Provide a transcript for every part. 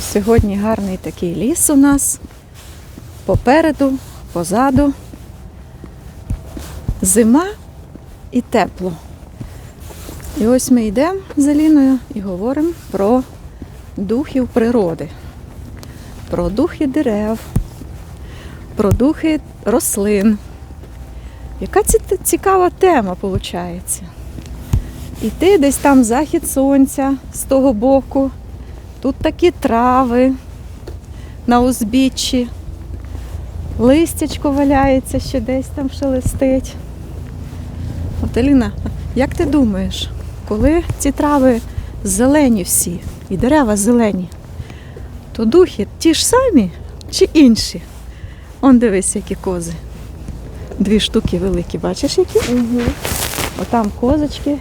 Сьогодні гарний такий ліс у нас. Попереду, позаду. Зима і тепло. І ось ми йдемо з Аліною і говоримо про духів природи, про духи дерев, про духи рослин. Яка ці- цікава тема виходить. Іти десь там захід сонця з того боку. Тут такі трави на узбіччі. Листячко валяється ще десь там шелестить. От Еліна, як ти думаєш, коли ці трави зелені всі і дерева зелені, то духи ті ж самі чи інші? Он дивись, які кози. Дві штуки великі, бачиш які? Угу. Отам козочки.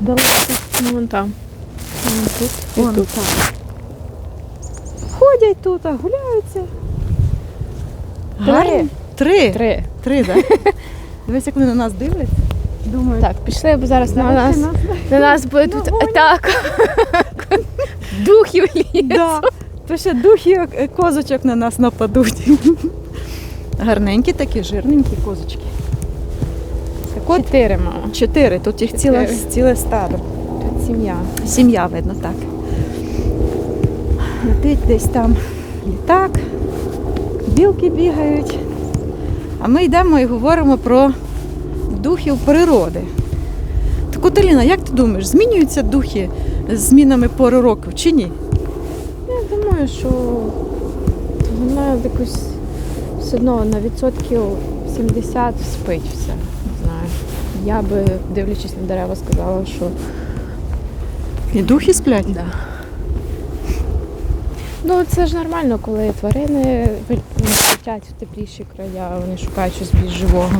Далеко. Вон там. Вон тут. Вон тут. там. Ходять тут, а гуляються. Гарні. Три. Три, Три. так? Дивись, як вони на нас дивляться. Думаю, Так, пішли, бо зараз на нас, на нас буде тут атака. Духів. Да. То ще духи е, козочок на нас нападуть. Гарненькі такі, жирненькі козочки. Чотири, мама. чотири, тут їх ціле стадо. Сім'я. Сім'я видно так. Летить десь там літак, білки бігають. А ми йдемо і говоримо про духів природи. Так от, Аліна, як ти думаєш, змінюються духи з змінами пори року чи ні? Я думаю, що вона якось все одно на відсотків 70 спить все. Знаю. Я би, дивлячись на дерева, сказала, що І духи сплять? Да. Ну, це ж нормально, коли тварини летять в тепліші края, вони шукають щось більш живого.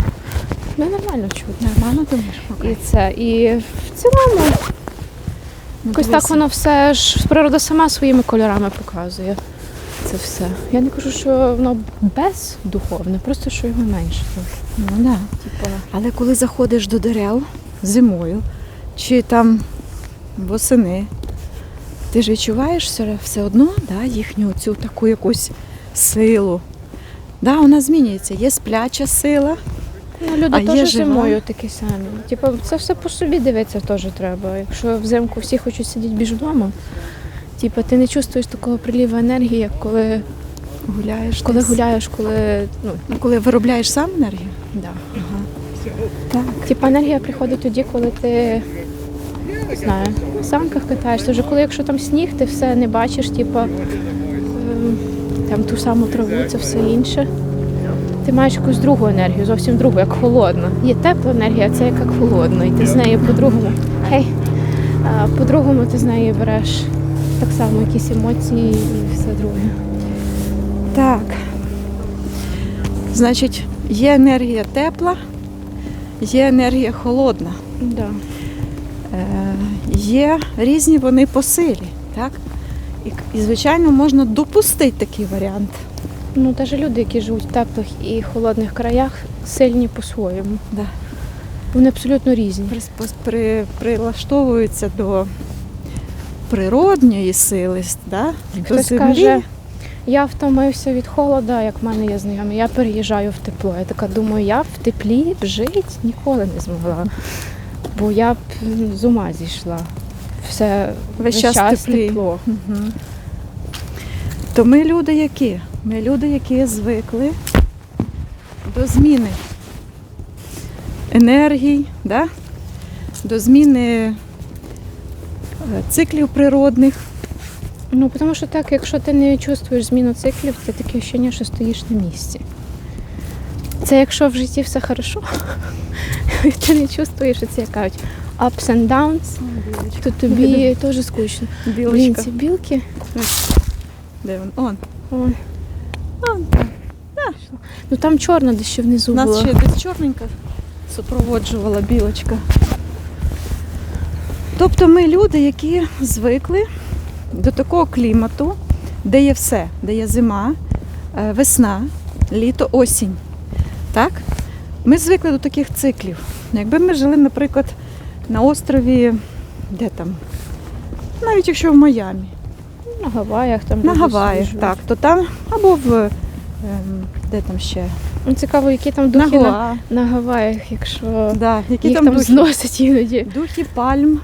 Ну, нормально чути. Нормально думаєш? І це. І в цілому, якось так воно все ж природа сама своїми кольорами показує. Це все. Я не кажу, що воно бездуховне, просто що його менше. Ну, да. Типа, Але коли заходиш до дерев зимою чи там восени, ти ж відчуваєш все, одно да, їхню цю таку якусь силу. Да, вона змінюється. Є спляча сила. Ну, люди А теж зимою такі самі. Типу, це все по собі дивитися теж треба. Якщо взимку всі хочуть сидіти біж вдома, типу, ти не чувствуєш такого приліву енергії, як коли, Гуляєш. коли десь. гуляєш, коли. Ну, Ну, коли виробляєш сам енергію. да. Ага. Так. Типу, енергія приходить тоді, коли ти не знаю, на санках катаєшся. Вже коли якщо там сніг, ти все не бачиш, типу, там ту саму траву, це все інше. Ти маєш якусь другу енергію, зовсім другу, як холодна. Є тепла енергія, а це як холодна. І ти з нею по-другому. Гей, а, по-другому ти з неї береш так само якісь емоції і все друге. Так. Значить, є енергія тепла, є енергія холодна. Да. Є різні вони по силі, так? І, і звичайно, можна допустити такий варіант. Ну, навіть люди, які живуть в теплих і холодних краях, сильні по-своєму. Да. Вони абсолютно різні. При, при, прилаштовуються до природньої сили, да? до землі. каже, я втомився від холода, як в мене є знайомі, я переїжджаю в тепло. Я така думаю, я в теплі жити ніколи не змогла. Бо я б з ума зійшла. Все Весь час теплі. тепло. Мгм. То ми люди які? Ми люди, які звикли до зміни енергій, да? до зміни е, циклів природних. Ну, тому що так, якщо ти не чувствуєш зміну циклів, це таке ощущення, що стоїш на місці. Це якщо в житті все хорошо, і ти не чувствуєш оці, як кажуть, ups and downs, то тобі теж скучно. Блін, Білочка. ці білки. Де він? Он. Ой. Он там. Ну там чорна десь ще внизу Нас була. ще десь чорненька супроводжувала білочка. Тобто ми люди, які звикли до такого клімату, де є все, де є зима, е, весна, літо, осінь. Так? Ми звикли до таких циклів. Якби ми жили, наприклад, на острові, де там, навіть якщо в Майамі, На Гаваях там На Гаваях, так, то там або в ем, де там ще? Ну, цікаво, які там духи на, Гоа. на Гаваях, якщо Да, які їх там, там, зносять іноді Духи пальм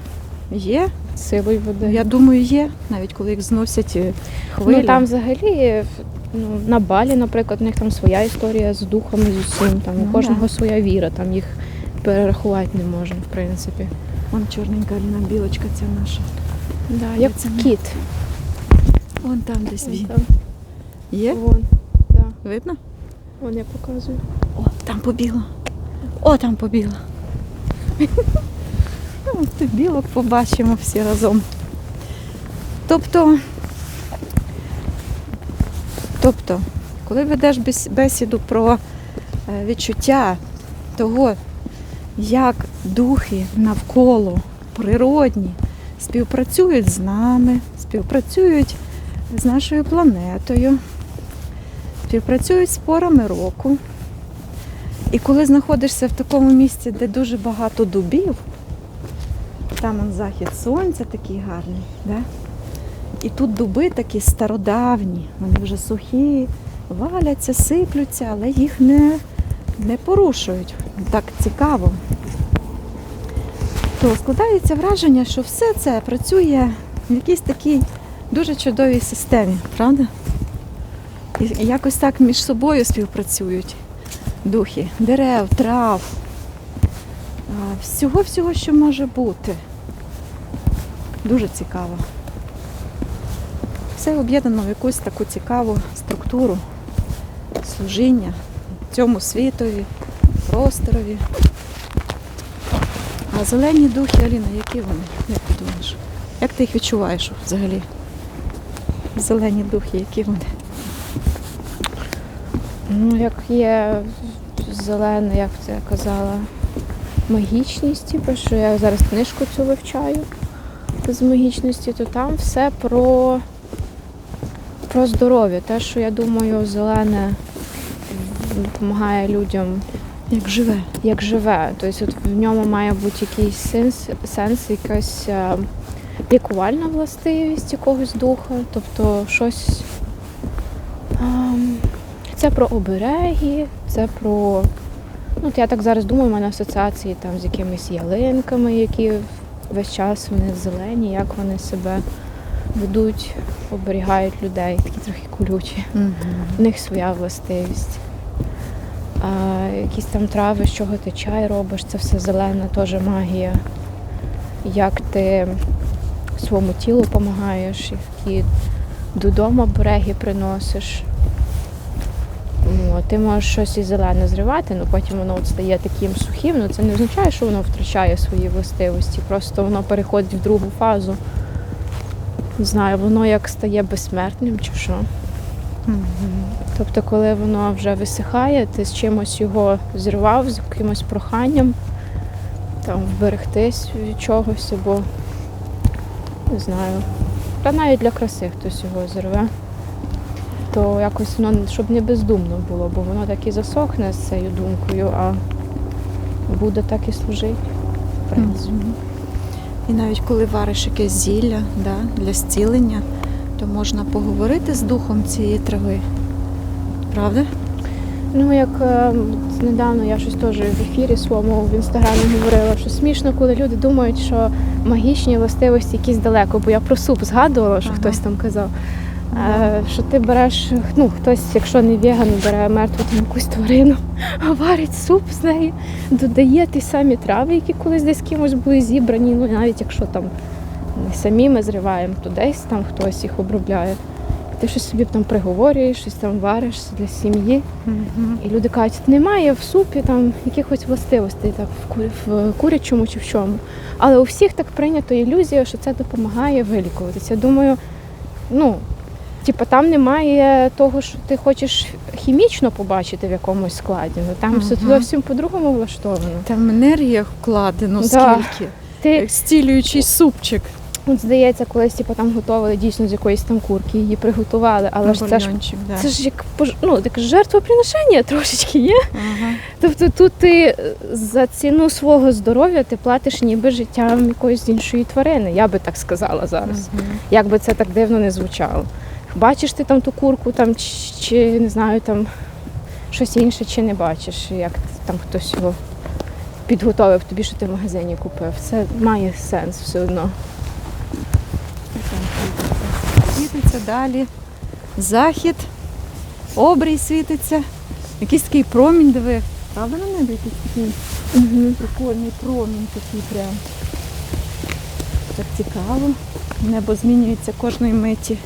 є. силою води. Я думаю, є, навіть коли їх зносять е, хвилі. Ну там взагалі ну, на Балі, наприклад, у них там своя історія з духами, з усім. Там Ну, у кожного да. своя віра, там їх перерахувати не можна, в принципі. Вон чорненька Аліна білочка ця наша. Да, як Це кіт. Вон там десь він. там. Є? Вон, да. Видно? Вон я показую. О, там побігла. О, там побігла. Ну, білок побачимо всі разом. Тобто, тобто, коли ведеш бесіду про е, відчуття того, як духи навколо природні співпрацюють з нами, співпрацюють з нашою планетою, співпрацюють з порами року. І коли знаходишся в такому місці, де дуже багато дубів, там он захід сонця такий гарний, да? І тут дуби такі стародавні, вони вже сухі, валяться, сиплються, але їх не, не порушують. Так цікаво. То складається враження, що все це працює в якійсь такій дуже чудовій системі, правда? І якось так між собою співпрацюють духи, дерев, трав, всього-всього, що може бути. Дуже цікаво. Все об'єднано в якусь таку цікаву структуру служіння цьому світові, просторові. А зелені духи, Аліна, які вони? Як ти думаєш? Як ти їх відчуваєш взагалі? Зелені духи, які вони? Ну, як є зелена, як це казала, магічність, типу, що я зараз книжку цю вивчаю з магічності, то там все про, про здоров'я. Те, що я думаю, зелене допомагає людям Як живе? як живе. Тобто от в ньому має бути якийсь сенс, сенс якась е, лікувальна властивість якогось духа, тобто щось. ем, Це про обереги, це про. Ну, я так зараз думаю, у мене асоціації там з якимись ялинками, які весь час вони зелені, як вони себе ведуть, оберігають людей, такі трохи колючі. В них своя властивість. А, якісь там трави, з чого ти чай робиш, це все зелена, теж магія. Як ти своєму тілу допомагаєш, які додому береги приносиш. Ну, ти можеш щось і зелене зривати, але потім воно от стає таким сухим. Ну це не означає, що воно втрачає свої властивості, просто воно переходить в другу фазу. Не знаю, воно як стає безсмертним чи що. Тобто, коли воно вже висихає, ти з чимось його зірвав, з якимось проханням, там вберегтись від чогось, або не знаю. Та навіть для краси хтось його зірве. То якось воно, щоб не бездумно було, бо воно так і засохне з цією думкою, а буде так і служити. В принципі. Мгм. І навіть коли вариш якесь зілля да, для зцілення, то можна поговорити з духом цієї трави. Правда? Ну, як е, недавно я щось теж в ефірі своєму в інстаграмі говорила, що смішно, коли люди думають, що магічні властивості якісь далеко, бо я про суп згадувала, що Ага. хтось там казав. Е, що ти береш, ну хтось, якщо не веган, бере мертву там якусь тварину, а варить суп з неї, додає ті самі трави, які колись десь кимось були зібрані. Ну навіть якщо там не самі ми зриваємо, то десь там хтось їх обробляє. Ти щось собі там приговорюєш, щось там вариш для сім'ї. І люди кажуть, немає в супі там якихось властивостей так, в, ку- в курячому чи в чому. Але у всіх так прийнято ілюзія, що це допомагає вилікуватися. Я думаю, ну, типу, там немає того, що ти хочеш хімічно побачити в якомусь складі. Ну, там все зовсім по-другому влаштовано. Там енергія вкладено Да. скільки. Ти Як стілюючий супчик. От здається, колись типу, там готували дійсно з якоїсь там курки, її приготували, але ж це ж Бульйончик, да. це ж як пож- ну, таке жертвоприношення трошечки є. Ага. Тобто тут ти е, за ціну свого здоров'я ти платиш ніби життям якоїсь іншої тварини, я би так сказала зараз. Мгм. Як би це так дивно не звучало. Бачиш ти там ту курку, там, чи, не знаю, там щось інше, чи не бачиш, як там хтось його підготовив тобі, що ти в магазині купив. Це має сенс все одно. Світиться далі. Захід, обрій світиться. Якийсь такий промінь диви. Правда на небі якийсь такий Угу. прикольний промінь такий прям. Так цікаво. Небо змінюється кожної миті.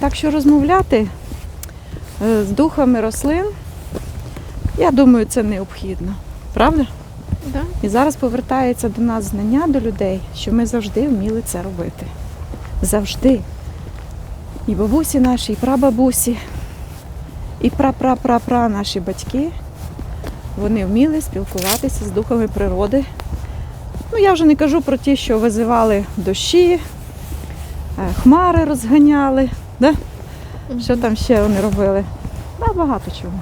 Так. Що розмовляти е, з духами рослин, я думаю, це необхідно. Правда? Да. І зараз повертається до нас знання до людей, що ми завжди вміли це робити. Завжди. І бабусі наші, і прабабусі, і пра-пра-пра-пра наші батьки. Вони вміли спілкуватися з духами природи. Ну, я вже не кажу про ті, що визивали дощі, е, хмари розганяли. Да? Що там ще вони робили? Да, багато чого.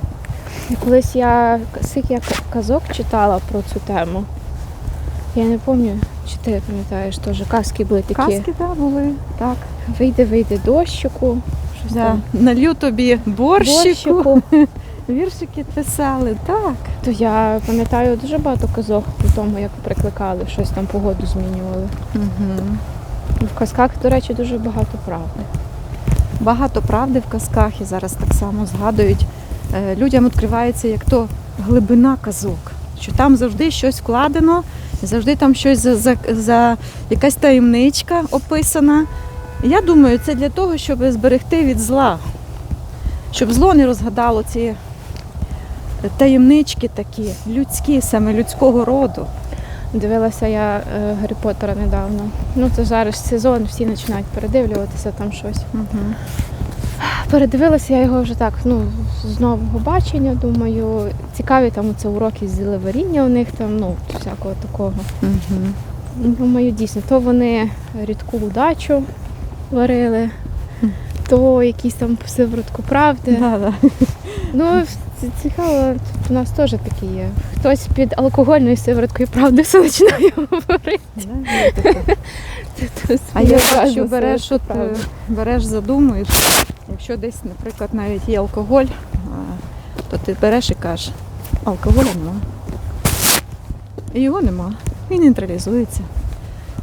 Колись я скільки я казок читала про цю тему. Я не пам'ятаю, чи ти пам'ятаєш теж казки були такі. Казки да, були. Так. Вийде, вийде дощику, щось Да. там. Тобі борщику. Борщику. Віршики писали, так. То я пам'ятаю дуже багато казок про тому, як прикликали, щось там погоду змінювали. Угу. В казках, до речі, дуже багато правди. Багато правди в казках і зараз так само згадують. Е, Людям відкривається як то глибина казок, що там завжди щось вкладено, завжди там щось за, за, за якась таємничка описана. Я думаю, це для того, щоб зберегти від зла, щоб зло не розгадало ці таємнички такі, людські, саме людського роду. Дивилася я е, Гаррі Поттера недавно. Ну це зараз сезон, всі починають передивлюватися там щось. Угу. Передивилася я його вже так, ну, з нового бачення, думаю. Цікаві там це уроки з зілеваріння у них там, ну, всякого такого. Угу. Думаю, дійсно, то вони рідку удачу варили, то якісь там сиворотку правди. Да, да. Ну, ц- цікаво, тут у нас теж такі є. Хтось під алкогольною сивороткою правди все починає говорити. А я так, що береш, от, е, береш, задумуєш, якщо десь, наприклад, навіть є алкоголь, то ти береш і кажеш, алкоголя нема. І його нема. Він нейтралізується.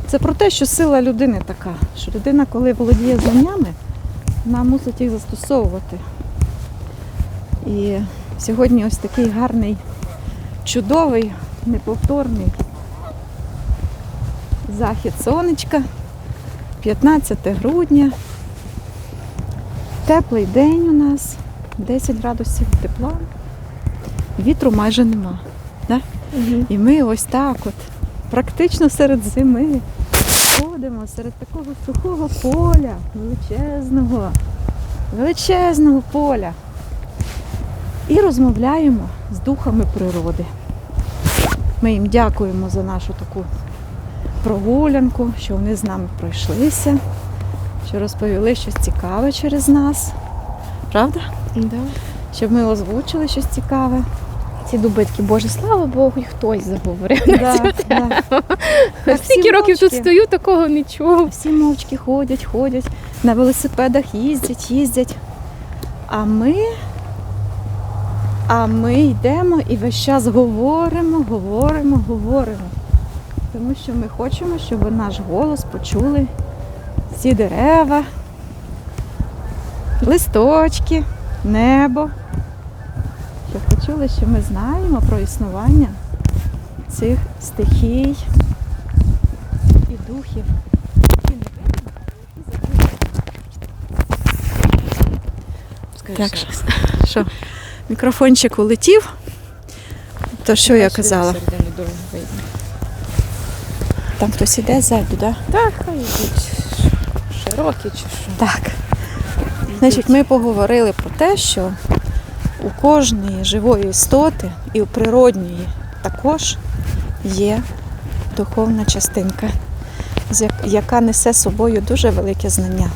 Це про те, що сила людини така, що людина, коли володіє знаннями, вона мусить їх застосовувати. І сьогодні ось такий гарний, чудовий, неповторний захід сонечка. 15 грудня. Теплий день у нас, 10 градусів тепла. Вітру майже нема. Мгм. І ми ось так от, практично серед зими, ходимо серед такого сухого поля, величезного, величезного поля. І розмовляємо з духами природи. Ми їм дякуємо за нашу таку прогулянку, що вони з нами пройшлися, що розповіли щось цікаве через нас. Правда? Да. Щоб ми озвучили щось цікаве. Ці дубитки, Боже, слава Богу, і хтось заговорив. Да, да. Так, Стільки років тут стою, такого не чув. Всі мовчки ходять, ходять, на велосипедах їздять, їздять. А ми, а ми йдемо і весь час говоримо, говоримо, говоримо. Тому що ми хочемо, щоб наш голос почули всі дерева, листочки, небо. Щоб почули, що ми знаємо про існування цих стихій і духів. Так, що мікрофончик улетів. То що я казала? Там хтось іде ззаду, так? Так, хай йдуть широкі чи що. Так. Значить, ми поговорили про те, що у кожної живої істоти і у природньої також є духовна частинка, яка несе з собою дуже велике знання.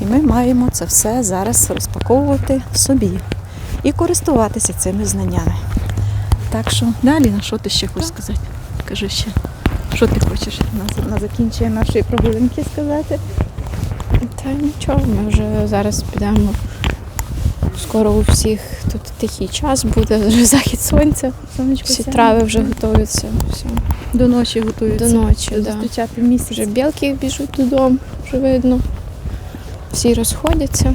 І ми маємо це все зараз розпаковувати в собі і користуватися цими знаннями. Так що далі, на що ти ще хочеш сказати? Кажи ще, що ти хочеш на, на закінчення нашої прогулянки сказати? Та нічого, ми вже зараз підемо. Скоро у всіх тут тихий час буде, вже захід сонця. Сонечко Всі сяє. трави вже готуються. Все. до ночі готуються. До ночі, да. зустрічати місяць. Вже білки біжуть додому, вже видно. Всі розходяться.